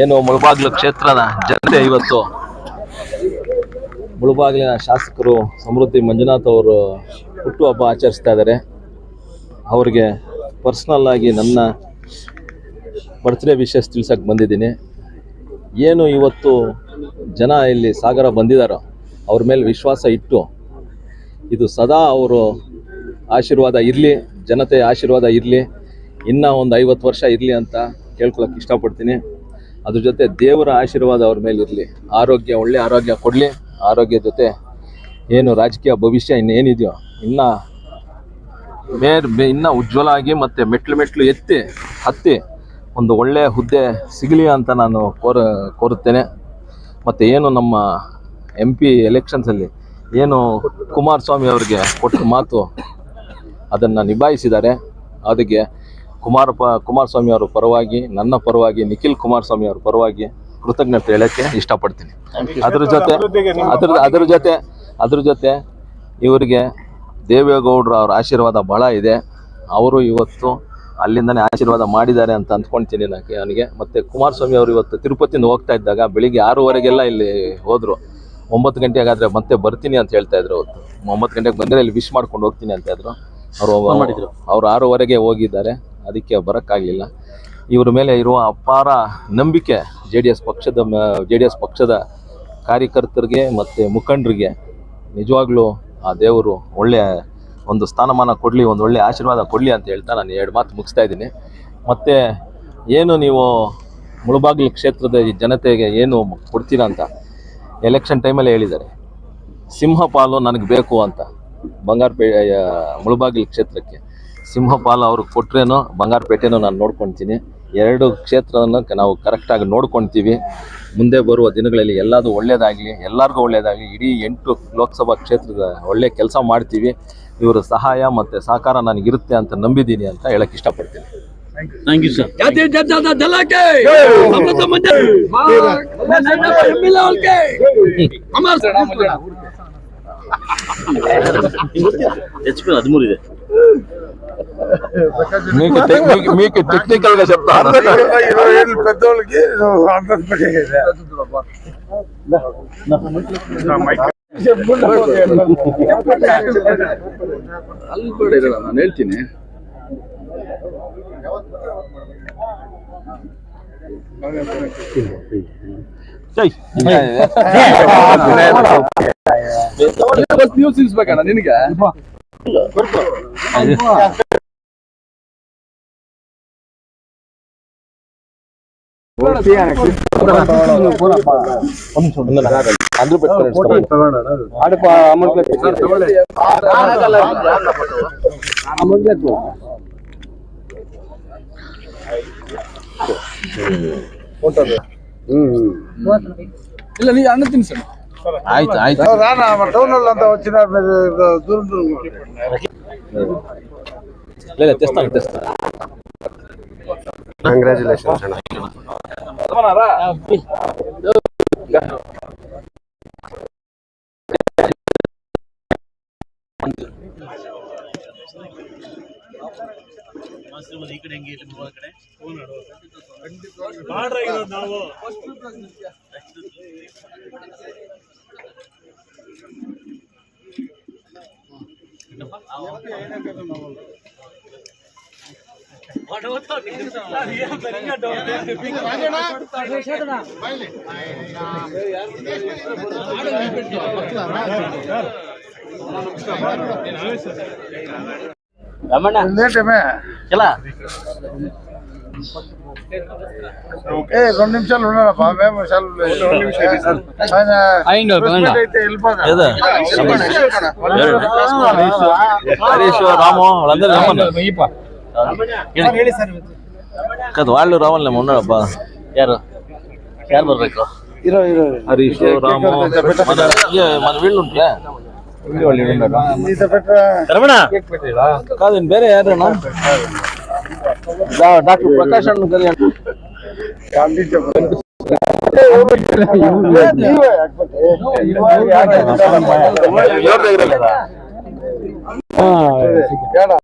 ಏನು ಮುಳಬಾಗ್ಲು ಕ್ಷೇತ್ರದ ಜನತೆ ಇವತ್ತು? ಮುಳಬಾಗ್ಲಿನ ಶಾಸಕರು ಸಮೃದ್ಧಿ ಮಂಜುನಾಥ್ ಅವರು ಹುಟ್ಟುಹಬ್ಬ ಆಚರಿಸ್ತಾ ಇದ್ದಾರೆ. ಅವ್ರಿಗೆ ಪರ್ಸ್ನಲ್ ಆಗಿ ನನ್ನ ಬರ್ತ್ಡೇ ವಿಶೇಷ ತಿಳ್ಸಕ್ಕೆ ಬಂದಿದ್ದೀನಿ. ಏನು ಇವತ್ತು ಜನ ಇಲ್ಲಿ ಸಾಗರ ಬಂದಿದ್ದಾರೋ ಅವ್ರ ಮೇಲೆ ವಿಶ್ವಾಸ ಇಟ್ಟು ಇದು ಸದಾ ಅವರು ಆಶೀರ್ವಾದ ಇರಲಿ ಜನತೆಯ ಆಶೀರ್ವಾದ ಇರಲಿ, ಇನ್ನೂ ಒಂದು ಐವತ್ತು ವರ್ಷ ಇರಲಿ ಅಂತ ಕೇಳ್ಕೊಳಕ್ಕೆ ಇಷ್ಟಪಡ್ತೀನಿ. ಅದ್ರ ಜೊತೆ ದೇವರ ಆಶೀರ್ವಾದ ಅವ್ರ ಮೇಲೆ ಇರಲಿ. ಆರೋಗ್ಯ, ಒಳ್ಳೆ ಆರೋಗ್ಯ ಕೊಡಲಿ. ಆರೋಗ್ಯ ಜೊತೆ ಏನು ರಾಜಕೀಯ ಭವಿಷ್ಯ ಇನ್ನೇನಿದೆಯೋ, ಇನ್ನೂ ಮೇರ್ ಇನ್ನೂ ಉಜ್ವಲ ಆಗಿ ಮತ್ತು ಮೆಟ್ಲು ಮೆಟ್ಲು ಎತ್ತಿ, ಹತ್ತಿ ಒಂದು ಒಳ್ಳೆಯ ಹುದ್ದೆ ಸಿಗಲಿ ಅಂತ ನಾನು ಕೋರ ಕೋರುತ್ತೇನೆ. ಮತ್ತು ಏನು ನಮ್ಮ ಎಂ ಪಿ ಎಲೆಕ್ಷನ್ಸಲ್ಲಿ ಏನು ಕುಮಾರಸ್ವಾಮಿ ಅವರಿಗೆ ಕೊಟ್ಟ ಮಾತು ಅದನ್ನು ನಿಭಾಯಿಸಿದ್ದಾರೆ. ಅದಕ್ಕೆ ಕುಮಾರಪ್ಪ ಕುಮಾರಸ್ವಾಮಿ ಅವರ ಪರವಾಗಿ ನನ್ನ ಪರವಾಗಿ ನಿಖಿಲ್ ಕುಮಾರಸ್ವಾಮಿ ಅವರ ಪರವಾಗಿ ಕೃತಜ್ಞತೆ ಹೇಳೋಕ್ಕೆ ಇಷ್ಟಪಡ್ತೀನಿ. ಅದ್ರ ಜೊತೆ ಅದ್ರ ಅದ್ರ ಜೊತೆ ಅದ್ರ ಜೊತೆ ಇವರಿಗೆ ದೇವೇಗೌಡರು ಅವ್ರ ಆಶೀರ್ವಾದ ಭಾಳ ಇದೆ. ಅವರು ಇವತ್ತು ಅಲ್ಲಿಂದನೇ ಆಶೀರ್ವಾದ ಮಾಡಿದ್ದಾರೆ ಅಂತ ಅಂದ್ಕೊಳ್ತೀನಿ ನನಗೆ ನನಗೆ ಮತ್ತು ಕುಮಾರಸ್ವಾಮಿ ಅವರು ಇವತ್ತು ತಿರುಪತಿಯಿಂದ ಹೋಗ್ತಾ ಇದ್ದಾಗ ಬೆಳಿಗ್ಗೆ ಆರೂವರೆಗೆಲ್ಲ ಇಲ್ಲಿ ಹೋದರು. ಒಂಬತ್ತು ಗಂಟೆಗಾದರೆ ಮತ್ತೆ ಬರ್ತೀನಿ ಅಂತ ಹೇಳ್ತಾ ಇದ್ರು ಅವತ್ತು. ಒಂಬತ್ತು ಗಂಟೆಗೆ ಬಂದರೆ ಇಲ್ಲಿ ವಿಶ್ ಮಾಡ್ಕೊಂಡು ಹೋಗ್ತೀನಿ ಅಂತ ಇದ್ರು. ಅವರು ಮಾಡಿದ್ರು. ಅವ್ರು ಆರೂವರೆಗೆ ಹೋಗಿದ್ದಾರೆ. ಅದಕ್ಕೆ ಬರೋಕ್ಕಾಗಲಿಲ್ಲ. ಇವರ ಮೇಲೆ ಇರುವ ಅಪಾರ ನಂಬಿಕೆ ಜೆ ಡಿ ಎಸ್ ಪಕ್ಷದ ಜೆ ಡಿ ಎಸ್ ಪಕ್ಷದ ಕಾರ್ಯಕರ್ತರಿಗೆ ಮತ್ತು ಮುಖಂಡರಿಗೆ. ನಿಜವಾಗ್ಲೂ ಆ ದೇವರು ಒಳ್ಳೆಯ ಒಂದು ಸ್ಥಾನಮಾನ ಕೊಡಲಿ, ಒಂದು ಒಳ್ಳೆಯ ಆಶೀರ್ವಾದ ಕೊಡಲಿ ಅಂತ ಹೇಳ್ತಾ ನಾನು ಎರಡು ಮಾತು ಮುಗಿಸ್ತಾ ಇದ್ದೀನಿ. ಮತ್ತು ಏನು ನೀವು ಮುಳಬಾಗಿಲು ಕ್ಷೇತ್ರದ ಜನತೆಗೆ ಏನು ಕೊಡ್ತೀರಾ ಅಂತ ಎಲೆಕ್ಷನ್ ಟೈಮಲ್ಲಿ ಹೇಳಿದ್ದಾರೆ. ಸಿಂಹಪಾಲು ನನಗೆ ಬೇಕು ಅಂತ ಬಂಗಾರಪೇ ಮುಳಬಾಗಿಲು ಕ್ಷೇತ್ರಕ್ಕೆ. ಸಿಂಹಪಾಲು ಅವ್ರಿಗೆ ಕೊಟ್ರೇನೋ ಬಂಗಾರಪೇಟೆನೋ ನಾನು ನೋಡ್ಕೊಳ್ತೀನಿ ಎರಡು ಕ್ಷೇತ್ರವನ್ನು ಕ- ನಾವು ಕರೆಕ್ಟಾಗಿ ನೋಡ್ಕೊಳ್ತೀವಿ ಮುಂದೆ ಬರುವ ದಿನಗಳಲ್ಲಿ ಎಲ್ಲದೂ ಒಳ್ಳೆಯದಾಗಲಿ ಎಲ್ಲರಿಗೂ ಒಳ್ಳೆಯದಾಗಲಿ ಇಡೀ ಎಂಟು ಲೋಕಸಭಾ ಕ್ಷೇತ್ರದ ಒಳ್ಳೆ ಕೆಲಸ ಮಾಡ್ತೀವಿ ಇವರ ಸಹಾಯ ಮತ್ತು ಸಹಕಾರ ನನಗಿರುತ್ತೆ ಅಂತ ನಂಬಿದ್ದೀನಿ ಅಂತ ಹೇಳಕ್ಕೆ ಇಷ್ಟಪಡ್ತೀನಿ ಥ್ಯಾಂಕ್ ಯು ಸರ್ ಜಾತಿ ಜನತಾ ದಳಕ್ಕೆ ಅಮೃತ ಮಂಜ ಎಮ್ಮೆಲ್ಲೆ ಅವ್ರಿಗೆ ಅಮರ್ ಹೆಚ್ ಪಿ ಹದಿಮೂರು ಇದೆ మీకు టెక్నిక్ మీకు టెక్నికల్ గా చెప్తాను ఇరవై ఏళ్ళు పెద్దోళ్ళకి అందరి పెట్టేది ಅಲ್ಲಿ ಕೂಡ ಇರಲ್ಲ ನಾನು ಹೇಳ್ತೀನಿ ನ್ಯೂಸ್ ಇಸ್ಬೇಕಣ್ಣ ನಿನಗೆ ಇಲ್ಲ ನೀ ಅಣ್ಣ ತಿನ್ಸಣ್ಣ ಆಯ್ತು ಆಯ್ತು రానా మన టౌన్ వాళ్ళంతా వచ్చినారు మీరు దూరం దూరం లేదు తెస్తాను తెస్తాను ಕಂಗ್ರ್ಯಾಚುಲೇಷನ್ಸ್ ಅಣ್ಣ ಈ ಕಡೆ ಹೆಂಗೆ ಇಲ್ಲಿ ಮೂವರ ಕಡೆ ಬಾರ್ಡರ್ ಆಗಿರೋದು ನಾವು ಏನಕ್ಕೆ ನಾವು లేటమే ఎలా ఏ రెండు నిమిషాలు ఉన్నాడప్పా మేము నిమిషాలు ఆయన ప్రెసిడెంట్ అయితే వెళ్ళిపోతాడు ఏదో? హరీష్ రాము వాళ్ళందరూ ಕಾದು వాళ్ళు రావాలి ఉన్నాడబ్బా ಯಾರು ಯಾರು ಬರಬೇಕು ಇರೋ ಇರೋ ಹರೀಶ್ ರಾಮು మన వీళ్ళు ఉంటా కాదు బేరే యారేనా డాక్టర్ ప్రకాష్ అన్న